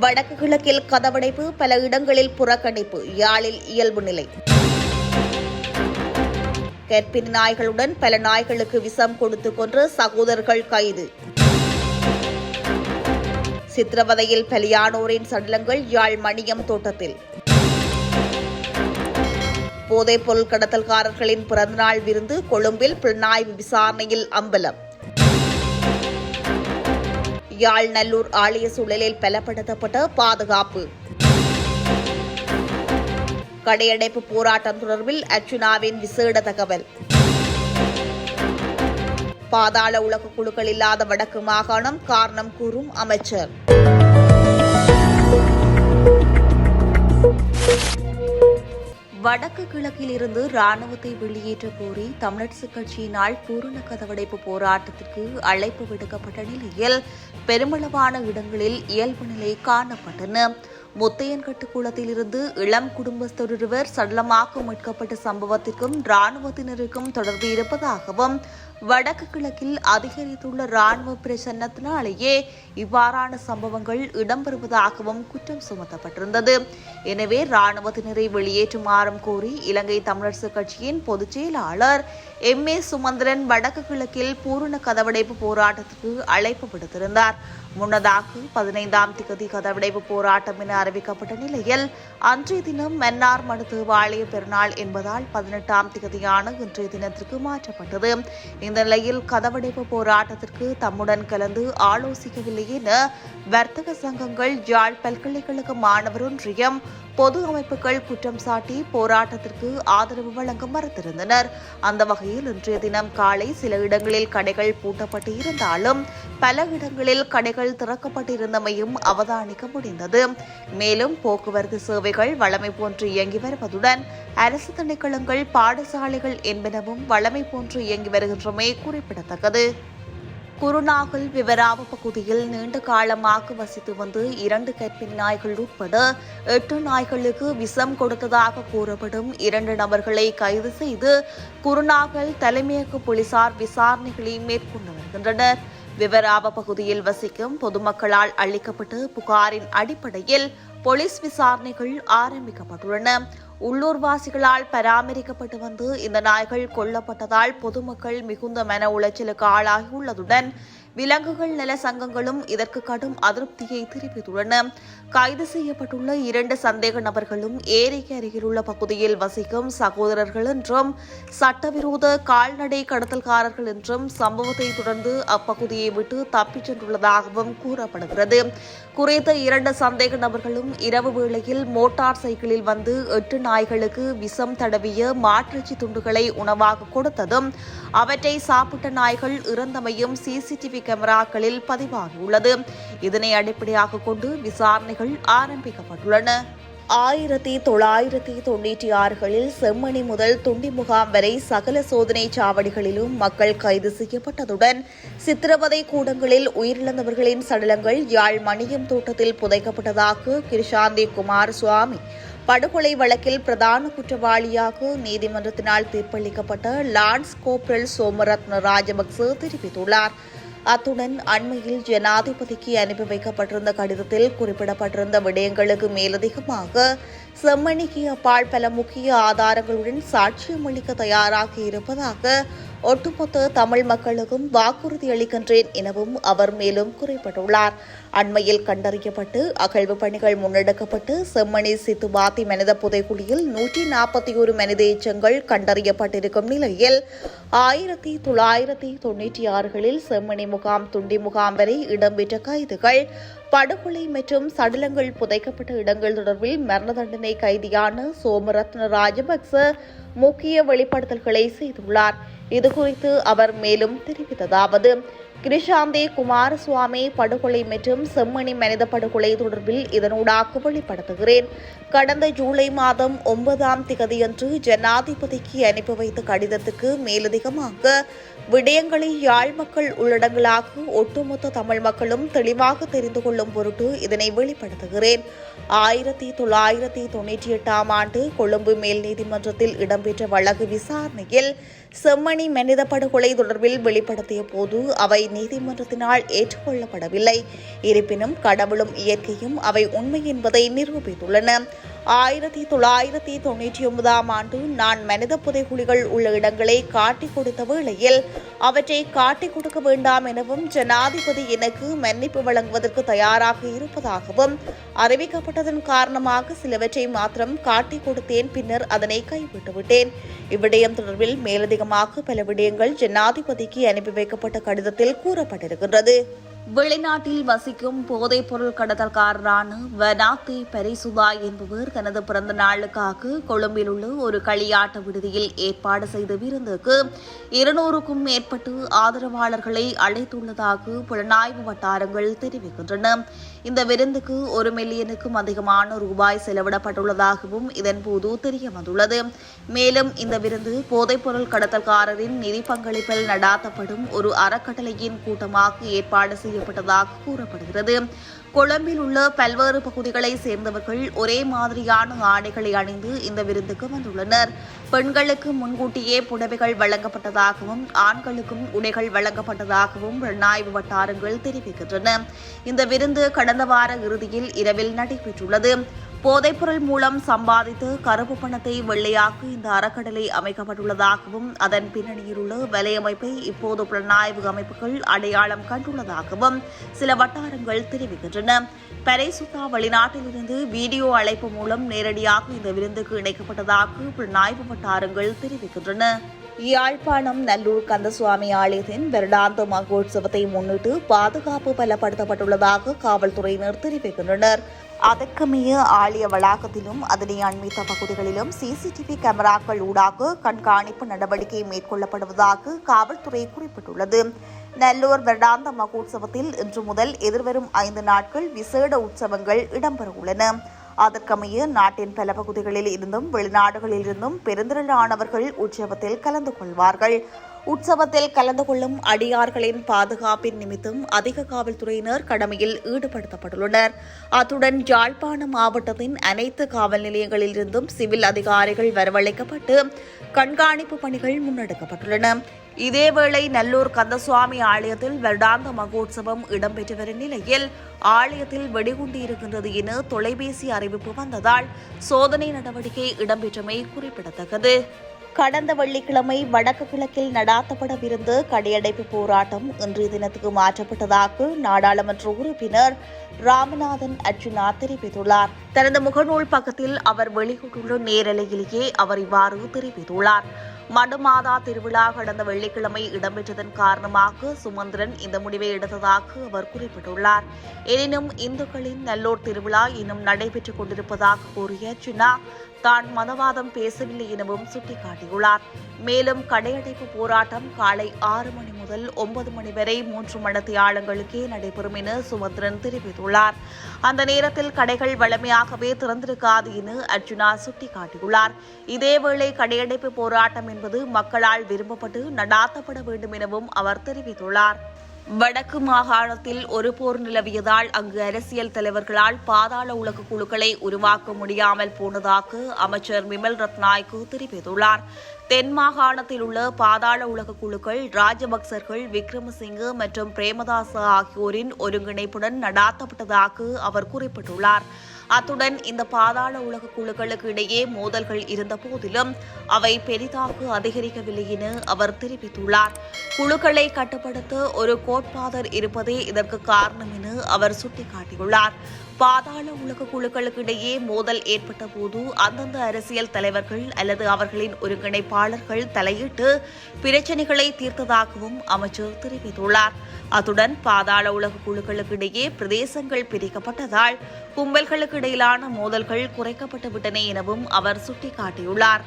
வடக்கு கிழக்கில் கதவடைப்பு பல இடங்களில் புறக்கணிப்பு யாழில் இயல்பு நிலை. கற்பிணி நாய்களுடன் பல நாய்களுக்கு விஷம் கொடுத்து கொன்ற சகோதரர்கள் கைது. சித்திரவதையில் பலியானோரின் சடலங்கள் யாழ் மணியம் தோட்டத்தில். போதைப் பொருள் கடத்தல்காரர்களின் பிறந்தநாள் விருந்து கொழும்பில் புலனாய்வு விசாரணையில் அம்பலம். யாழ் நல்லூர் ஆலய சூழலில் பலப்படுத்தப்பட்ட பாதுகாப்பு. கடையடைப்பு போராட்டம் தொடர்பில் அர்ச்சுனாவின் விசேட தகவல். பாதாள உலக குழுக்கள் இல்லாத வடக்கு மாகாணம் காரணம் கூறும் அமைச்சர். வடக்கு கிழக்கில் இருந்து ராணுவத்தை வெளியேற்ற கோரி தமிழரசு கட்சியினால் பூரண கதவடைப்பு போராட்டத்திற்கு அழைப்பு விடுக்கப்பட்ட நிலையில் பெருமளவான இடங்களில் இயல்பு நிலை காணப்பட்டன. முத்தையன்கட்டு குளத்திலிருந்து இளம் குடும்பஸ்தொருவர் சடலமாக மீட்கப்பட்ட சம்பவத்திற்கும் இராணுவத்தினருக்கும் தொடர்பு இருப்பதாகவும் வடக்கு கிழக்கில் அதிகரித்துள்ள ராணுவ பிரசன்னத்தினாலேயே இவ்வாறான சம்பவங்கள் இடம்பெறுவதாகவும் குற்றம் சுமத்தப்பட்டிருந்தது. எனவே இராணுவத்தினரை வெளியேற்றுமாறும் கோரி இலங்கை தமிழரசுக் கட்சியின் பொதுச் செயலாளர் எம். ஏ. சுமந்திரன் வடக்கு கிழக்கில் பூரண கதவடைப்பு போராட்டத்திற்கு அழைப்பு விடுத்திருந்தார். முன்னதாக பதினைந்தாம் திகதி கதவடைப்பு போராட்டம் என அறிவிக்கப்பட்ட நிலையில் அன்றைய தினம் மன்னார் மனு தேவாலய பெருநாள் என்பதால் பதினெட்டாம் திகதியான இன்றைய தினத்திற்கு மாற்றப்பட்டது. இந்த நிலையில் கதவடைப்பு போராட்டத்திற்கு தம்முடன் கலந்து ஆலோசிக்கவில்லை என வர்த்தக சங்கங்கள் யாழ் பல்கலைக்கழக மாணவர் ஒன்றியம் பொது அமைப்புகள் குற்றம் சாட்டி போராட்டத்திற்கு ஆதரவு வழங்க மறுத்திருந்தனர். அந்த வகையில் இன்றைய தினம் காலை சில இடங்களில் கடைகள் பூட்டப்பட்டு இருந்தாலும் பல இடங்களில் கடைகள் திறக்கப்பட்டிருந்தமையும் அவதானிக்க முடிந்தது. மேலும் போக்குவரத்து சேவைகள் வளமை போன்று இயங்கி வருவதுடன் அரசு திணைக்களங்கள் பாடசாலைகள் என்பனவும் வழமை போன்று இயங்கி வருகின்றமை குறிப்பிடத்தக்கது. குருநாகல் விவராவ பகுதியில் நீண்ட காலமாக வசித்து வந்து இரண்டு கர்ப்பிணி நாய்கள் உட்பட எட்டு நாய்களுக்கு விஷம் கொடுத்ததாக கூறப்படும் இரண்டு நபர்களை கைது செய்து குருநாகல் தலைமையக போலீசார் விசாரணைகளை மேற்கொண்டு வருகின்றனர். விவராவ பகுதியில் வசிக்கும் பொதுமக்களால் அளிக்கப்பட்டு புகாரின் அடிப்படையில் போலீஸ் விசாரணைகள் ஆரம்பிக்கப்பட்டுள்ளன. உள்ளூர்வாசிகளால் பராமரிக்கப்பட்டு வந்து இந்த நாய்கள் கொல்லப்பட்டதால் பொதுமக்கள் மிகுந்த மன உளைச்சலுக்கு ஆளாகியுள்ளதுடன் விலங்குகள் நல சங்கங்களும் இதற்கு கடும் அதிருப்தியை தெரிவித்துள்ளன. கைது செய்யப்பட்டுள்ள இரண்டு சந்தேக நபர்களும் ஏரிக்கு அருகிலுள்ள பகுதியில் வசிக்கும் சகோதரர்கள் என்றும் சட்டவிரோத கால்நடை கடத்தல்காரர்கள் என்றும் சம்பவத்தை தொடர்ந்து அப்பகுதியை விட்டு தப்பிச் சென்றுள்ளதாகவும் கூறப்படுகிறது. குறித்த இரண்டு சந்தேக நபர்களும் இரவு வேளையில் மோட்டார் சைக்கிளில் வந்து எட்டு நாய்களுக்கு விஷம் தடவிய மாற்றுச்சி துண்டுகளை உணவாக கொடுத்ததும் அவற்றை சாப்பிட்ட நாய்கள் இறந்தமையும் சிசிடிவி கேமராக்களில் பதிவாகியுள்ளது. இதனை அடிப்படையாக கொண்டு விசாரணைகள் ஆரம்பிக்கப்பட்டுள்ளன. ஆயிரத்தி தொள்ளாயிரத்தி தொண்ணூற்றி ஆறுகளில் செம்மணி முதல் துண்டி முகாம் வரை சகல சோதனை சாவடிகளிலும் மக்கள் கைது செய்யப்பட்டதுடன் சித்திரவதை கூடங்களில் உயிரிழந்தவர்களின் சடலங்கள் யாழ் மணியம் தோட்டத்தில் புதைக்கப்பட்டதாக கிருஷாந்தி குமார் சுவாமி படுகொலை வழக்கில் பிரதான குற்றவாளியாக நீதிமன்றத்தினால் தீர்ப்பளிக்கப்பட்ட லான்ஸ் கோப்ரல் சோமரத்ன ராஜபக்சே தெரிவித்துள்ளார். அத்துடன் அண்மையில் ஜனாதிபதிக்கு அனுப்பி வைக்கப்பட்டிருந்த கடிதத்தில் குறிப்பிடப்பட்டிருந்த விடயங்களுக்கு மேலதிகமாக செம்மணிக்கு அப்பால் பல முக்கிய ஆதாரங்களுடன் சாட்சியம் அளிக்க தயாராக இருப்பதாக ஒட்டுமொத்த தமிழ் மக்களுக்கும் வாக்குறுதி அளிக்கின்றேன் எனவும் அவர் மேலும் குறிப்பிட்டுள்ளார். அண்மையில் கண்டறியப்பட்டு அகழ்வு பணிகள் முன்னெடுக்கப்பட்டு செம்மணி சித்துவாத்தி மனித புதைக்குழியில் நூற்றி நாற்பத்தி ஒரு மனித எச்சங்கள் கண்டறியப்பட்டிருக்கும் நிலையில் ஆயிரத்தி தொள்ளாயிரத்தி தொன்னூற்றி ஆறுகளில் செம்மணி முகாம் துண்டி முகாம் வரை இடம்பெற்ற கைதுகள் படுகொலை மற்றும் சடலங்கள் புதைக்கப்பட்ட இடங்கள் தொடர்பில் மரண தண்டனை கைதியான சோமரத்ன ராஜபக்ச முக்கிய வெளிப்படுத்தல்களை செய்துள்ளார். இதுகுறித்து அவர் மேலும் தெரிவித்ததாவது கிரிஷாந்தே குமாரசுவாமி படுகொலை மற்றும் செம்மணி மனித படுகொலை தொடர்பில் இதனூடாக வெளிப்படுத்துகிறேன் கடந்த ஜூலை மாதம் ஒன்பதாம் திகதியன்று ஜனாதிபதிக்கு அனுப்பி வைத்த கடிதத்துக்கு மேலதிகமாக விடயங்களை யாழ் மக்கள் உள்ளடங்களாக ஒட்டுமொத்த தமிழ் மக்களும் தெளிவாக தெரிந்து கொள்ளும் பொருட்டு இதனை வெளிப்படுத்துகிறேன். ஆயிரத்தி தொள்ளாயிரத்தி தொன்னூற்றி எட்டாம் ஆண்டு கொழும்பு மேல் நீதிமன்றத்தில் இடம்பெற்ற வழக்கு விசாரணையில் செம்மணி மனித படுகொலை தொடர்பில் வெளிப்படுத்திய போது அவை நீதிமன்றத்தினால் ஏற்றுக்கொள்ளப்படவில்லை. இருப்பினும் கடவுளும் இயற்கையும் அவை உண்மை என்பதை நிரூபித்துள்ளன. ஆயிரத்தி தொள்ளாயிரத்தி தொண்ணூற்றி ஒன்பதாம் ஆண்டு நான் மனித புதைகுழிகள் உள்ள இடங்களை காட்டிக் கொடுத்த வேளையில் அவற்றை காட்டிக் கொடுக்க வேண்டாம் எனவும் ஜனாதிபதி எனக்கு மன்னிப்பு வழங்குவதற்கு தயாராக இருப்பதாகவும் அறிவிக்கப்பட்டதன் காரணமாக சிலவற்றை மாத்திரம் காட்டிக் கொடுத்தேன் பின்னர் அதனை கைவிட்டுவிட்டேன் இவ்விடயம் தொடர்பில் மேலதிகமாக பல விடயங்கள் ஜனாதிபதிக்கு அனுப்பி வைக்கப்பட்ட கடிதத்தில் கூறப்பட்டிருக்கின்றது. வெளிநாட்டில் வசிக்கும் போதைப் பொருள் கடத்தல்காரரான வனாத்தி பெரிசுதா என்பவர் தனது பிறந்த நாளுக்காக கொழும்பில் உள்ள ஒரு களியாட்ட விடுதியில் ஏற்பாடு செய்த விருந்துக்கு இருநூறுக்கும் மேற்பட்டு ஆதரவாளர்களை அழைத்துள்ளதாக புலனாய்வு வட்டாரங்கள் தெரிவிக்கின்றன. இந்த விருந்துக்கு ஒரு மில்லியனுக்கும் அதிகமான ரூபாய் செலவிடப்பட்டுள்ளதாகவும் இதன்போது தெரிய வந்துள்ளது மேலும் இந்த விருந்து போதைப்பொருள் கடத்தல்காரரின் நிதி பங்களிப்பில் நடாத்தப்படும் ஒரு அறக்கட்டளையின் கூட்டமாக ஏற்பாடு செய்யப்பட்டதாக கூறப்படுகிறது. கொழும்பில் உள்ள பல்வேறு பகுதிகளை சேர்ந்தவர்கள் ஒரே மாதிரியான ஆடைகளை அணிந்து இந்த விருந்துக்கு வந்துள்ளனர். பெண்களுக்கு முன்கூட்டியே புடவைகள் வழங்கப்பட்டதாகவும் ஆண்களுக்கும் உடைகள் வழங்கப்பட்டதாகவும் புலனாய்வு வட்டாரங்கள் தெரிவிக்கின்றன. இந்த விருந்து கடந்த வார இறுதியில் இரவில் நடைபெற்றுள்ளது. போதைப்பொருள் மூலம் சம்பாதித்து கருப்பு பணத்தை வெள்ளையாக்க இந்த அறக்கடலை அமைக்கப்பட்டுள்ளதாகவும் அதன் பின்னணியில் உள்ள வலையமைப்பை இப்போது புலனாய்வு அமைப்புகள் அடையாளம் கண்டுள்ளதாகவும் சில வட்டாரங்கள் தெரிவிக்கின்றன. பெரைசுத்தா வெளிநாட்டிலிருந்து வீடியோ அழைப்பு மூலம் நேரடியாக இந்த விருந்துக்கு இணைக்கப்பட்டதாக புலனாய்வு வட்டாரங்கள் தெரிவிக்கின்றன. யாழ்ப்பாணம் நல்லூர் கந்தசுவாமி ஆலயத்தின் வருடாந்த மகோத்சவத்தை முன்னிட்டு பாதுகாப்பு பலப்படுத்தப்பட்டுள்ளதாக காவல்துறையினர் தெரிவிக்கின்றனர் அதற்கமைய ஆலய வளாகத்திலும் அதனை அண்மித்த பகுதிகளிலும் சிசிடிவி கேமராக்கள் ஊடாக கண்காணிப்பு நடவடிக்கை மேற்கொள்ளப்படுவதாக காவல்துறை குறிப்பிட்டுள்ளது நல்லூர் வருடாந்த மகோத்சவத்தில் இன்று முதல் எதிர்வரும் ஐந்து நாட்கள் விசேட உற்சவங்கள் இடம்பெறவுள்ளன அதற்கமைய நாட்டின் பல பகுதிகளில் இருந்தும் வெளிநாடுகளில் இருந்தும் பெருந்திரளானவர்கள் உற்சவத்தில் கலந்து கொள்வார்கள். உற்சவத்தில் கலந்து கொள்ளும் அடியார்களின் பாதுகாப்பின் நிமித்தம் அதிக காவல்துறையினர் கடமையில் ஈடுபடுத்தப்பட்டுள்ளனர். அத்துடன் யாழ்ப்பாண மாவட்டத்தின் அனைத்து காவல் நிலையங்களிலிருந்தும் சிவில் அதிகாரிகள் வரவழைக்கப்பட்டு கண்காணிப்பு பணிகள் முன்னெடுக்கப்பட்டுள்ளன. இதேவேளை நல்லூர் கந்தசுவாமி ஆலயத்தில் வருடாந்த மகோத்சவம் இடம்பெற்று வரும் நிலையில் ஆலயத்தில் வெடிகுண்டு இருக்கின்றது என தொலைபேசி அறிவிப்பு வந்ததால் சோதனை நடவடிக்கை இடம்பெற்றமை குறிப்பிடத்தக்கது. கடந்த வெள்ளிக்கிழமை வடக்கு கிழக்கில் நடாத்தப்படவிருந்த கடையடைப்பு போராட்டம் இன்றைய தினத்துக்கு மாற்றப்பட்டதாக நாடாளுமன்ற உறுப்பினர் ராமநாதன் அர்ஜுனா தெரிவித்துள்ளார். தனது முகநூல் பக்கத்தில் அவர் வெளியிட்டுள்ள நேரலையிலேயே அவர் இவ்வாறு தெரிவித்துள்ளார். மடுமாதா திருவிழா கடந்த வெள்ளிக்கிழமை இடம்பெற்றதன் காரணமாக சுமந்திரன் இந்த முடிவை எடுத்ததாக அவர் குறிப்பிட்டுள்ளார். எனினும் இந்துக்களின் நல்லோர் திருவிழா இன்னும் நடைபெற்றுக் கொண்டிருப்பதாக கூறிய சின்னா தான் மதவாதம் பேசவில்லை எனவும் சுட்டிக்காட்டியுள்ளார். மேலும் கடையடைப்பு போராட்டம் காலை ஆறு மணி முதல் ஒன்பது மணி வரை மூன்று மணத்தியாளங்களுக்கே நடைபெறும் என சுமந்திரன் தெரிவித்துள்ளார். அந்த நேரத்தில் கடைகள் வளமையாகவே திறந்திருக்காது என அர்ஜுனா சுட்டிக்காட்டியுள்ளார். இதேவேளை கடையடைப்பு போராட்டம் என்பது மக்களால் விரும்பப்பட்டு நடாத்தப்பட வேண்டும் எனவும் அவர் தெரிவித்துள்ளார். வடக்கு மாகாணத்தில் ஒரு போர் நிலவியதால் அங்கு அரசியல் தலைவர்களால் பாதாள உலக குழுக்களை உருவாக்க முடியாமல் போனதாக அமைச்சர் விமல் ரத்நாய்க்கு தெரிவித்துள்ளார். தென் மாகாணத்தில் உள்ள பாதாள உலக குழுக்கள் ராஜபக்சர்கள் விக்ரமசிங்கு மற்றும் பிரேமதாச ஆகியோரின் ஒருங்கிணைப்புடன் நடாத்தப்பட்டதாக அவர் குறிப்பிட்டுள்ளார். அத்துடன் இந்த பாதாள உலக குழுக்களுக்கு இடையே மோதல்கள் இருந்த போதிலும் அவை பெரிதாக அதிகரிக்கவில்லை என அவர் தெரிவித்துள்ளார். குழுக்களை கட்டுப்படுத்த ஒரு கோட்பாதர் இருப்பதே இதற்கு காரணம் என அவர் சுட்டிக்காட்டியுள்ளார். பாதாள உலக குழுக்களுக்கு இடையே மோதல் ஏற்பட்ட போது அந்தந்த அரசியல் தலைவர்கள் அல்லது அவர்களின் ஒருங்கிணைப்பாளர்கள் தலையிட்டு பிரச்சினைகளை தீர்த்ததாகவும் அமைச்சர் தெரிவித்துள்ளார். அத்துடன் பாதாள உலக குழுக்களுக்கு இடையே பிரதேசங்கள் பிரிக்கப்பட்டதால் கும்பல்களுக்கு இடையிலான மோதல்கள் குறைக்கப்பட்டுவிட்டன எனவும் அவர் சுட்டிக்காட்டியுள்ளார்.